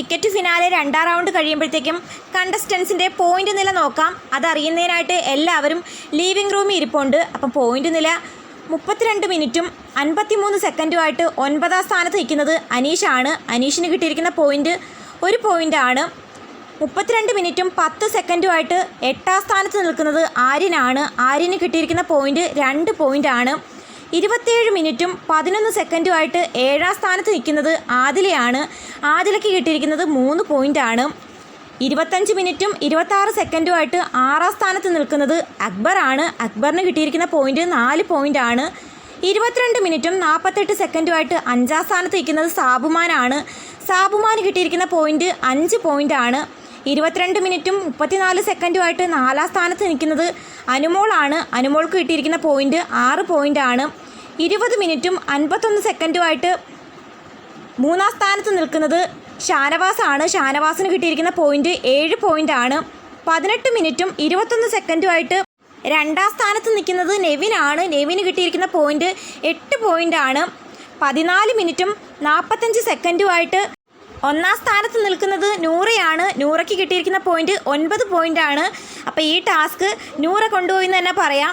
Ticket finale രണ്ടാം round കഴിയുമ്പോഴത്തേക്കും കണ്ടസ്റ്റൻസിന്റെ point നില നോക്കാം. അതറിയുന്നതിനായിട്ട് എല്ലാവരും ലീവിംഗ് റൂമിൽ ഇരിപ്പുണ്ട്. അപ്പം പോയിന്റ് നില മുപ്പത്തിരണ്ട് മിനിറ്റും അൻപത്തിമൂന്ന് സെക്കൻഡുമായിട്ട് ഒൻപതാം സ്ഥാനത്ത് നിൽക്കുന്നത് അനീഷാണ്. അനീഷിന് കിട്ടിയിരിക്കുന്ന പോയിന്റ് ഒരു പോയിന്റാണ് മുപ്പത്തിരണ്ട് മിനിറ്റും പത്ത് സെക്കൻഡുമായിട്ട് എട്ടാം സ്ഥാനത്ത് നിൽക്കുന്നത് ആര്യനാണ്. ആര്യന് കിട്ടിയിരിക്കുന്ന പോയിന്റ് രണ്ട് പോയിന്റാണ് ഇരുപത്തിയേഴ് മിനിറ്റും പതിനൊന്ന് സെക്കൻഡുമായിട്ട് ഏഴാം സ്ഥാനത്ത് നിൽക്കുന്നത് ആദിലയാണ്. ആദിലയ്ക്ക് കിട്ടിയിരിക്കുന്നത് മൂന്ന് പോയിന്റാണ് ഇരുപത്തഞ്ച് മിനിറ്റും ഇരുപത്താറ് സെക്കൻഡുമായിട്ട് ആറാം സ്ഥാനത്ത് നിൽക്കുന്നത് അക്ബറാണ്. അക്ബറിന് കിട്ടിയിരിക്കുന്ന പോയിന്റ് നാല് പോയിന്റാണ് ഇരുപത്തിരണ്ട് മിനിറ്റും നാൽപ്പത്തെട്ട് സെക്കൻഡുമായിട്ട് അഞ്ചാം സ്ഥാനത്ത് നിൽക്കുന്നത് സാബുമാനാണ്. സാബുമാന് കിട്ടിയിരിക്കുന്ന പോയിന്റ് അഞ്ച് പോയിന്റാണ് ഇരുപത്തിരണ്ട് മിനിറ്റും മുപ്പത്തിനാല് സെക്കൻഡുമായിട്ട് നാലാം സ്ഥാനത്ത് നിൽക്കുന്നത് അനുമോളാണ്. അനുമോൾക്ക് കിട്ടിയിരിക്കുന്ന പോയിന്റ് ആറ് പോയിന്റാണ് ഇരുപത് മിനിറ്റും അൻപത്തൊന്ന് സെക്കൻഡുമായിട്ട് മൂന്നാം സ്ഥാനത്ത് നിൽക്കുന്നത് ഷാനവാസാണ്. ഷാനവാസിന് കിട്ടിയിരിക്കുന്ന പോയിന്റ് ഏഴ് പോയിന്റാണ് പതിനെട്ട് മിനിറ്റും ഇരുപത്തൊന്ന് സെക്കൻഡുമായിട്ട് രണ്ടാം സ്ഥാനത്ത് നിൽക്കുന്നത് നെവിനാണ്. നെവിന് കിട്ടിയിരിക്കുന്ന പോയിന്റ് എട്ട് പോയിന്റാണ് പതിനാല് മിനിറ്റും നാൽപ്പത്തഞ്ച് സെക്കൻഡുമായിട്ട് ഒന്നാം സ്ഥാനത്ത് നിൽക്കുന്നത് നൂറയാണ് നൂറയ്ക്ക് കിട്ടിയിരിക്കുന്ന പോയിന്റ് ഒൻപത് പോയിന്റാണ് അപ്പോൾ ഈ ടാസ്ക് നൂറ കൊണ്ടുപോയി എന്ന് തന്നെ പറയാം.